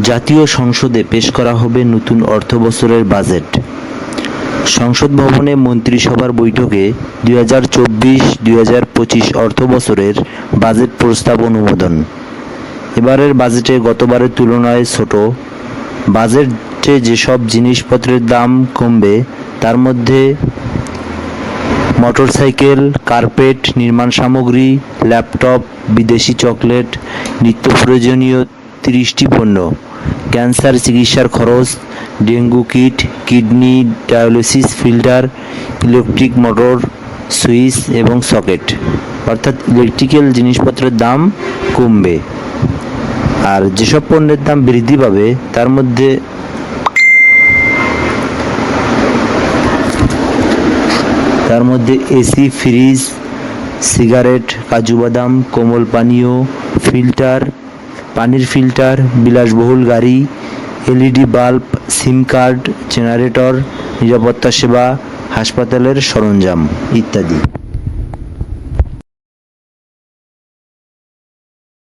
জাতীয় সংসদে পেশ করা হবে নতুন অর্থবছরের বাজেট। সংসদ ভবনে মন্ত্রিসভার বৈঠকে দুই হাজার চব্বিশ দুই হাজার পঁচিশ অর্থবছরের বাজেট প্রস্তাব অনুমোদন। এবারের বাজেটে গতবারের তুলনায় ছোট। বাজেটে যেসব জিনিসপত্রের দাম কমবে, তার মধ্যে মোটরসাইকেল, কার্পেট, নির্মাণ সামগ্রী, ল্যাপটপ, বিদেশি চকলেট, নিত্য প্রয়োজনীয় তিরিশটি পণ্য। ক্যান্সার চিকিৎসার খরচ, dengue kit, kidney, dialysis filter, electric motor, switch এবং সকেট। অর্থাৎ ইলেকট্রিক্যাল জিনিসপত্রের দাম কমবে। আর যেসব পণ্যের দাম বৃদ্ধি পাবে, তার মধ্যে তার মধ্যে এসি, ফ্রিজ, সিগারেট, কাজু বাদাম, কোমল পানীয়, ফিল্টার পানির ফিল্টার বিলাসবহুল গাড়ি LED bulb SIM card generator নিরাপত্তা সেবা হাসপাতালের সরঞ্জাম ইত্যাদি।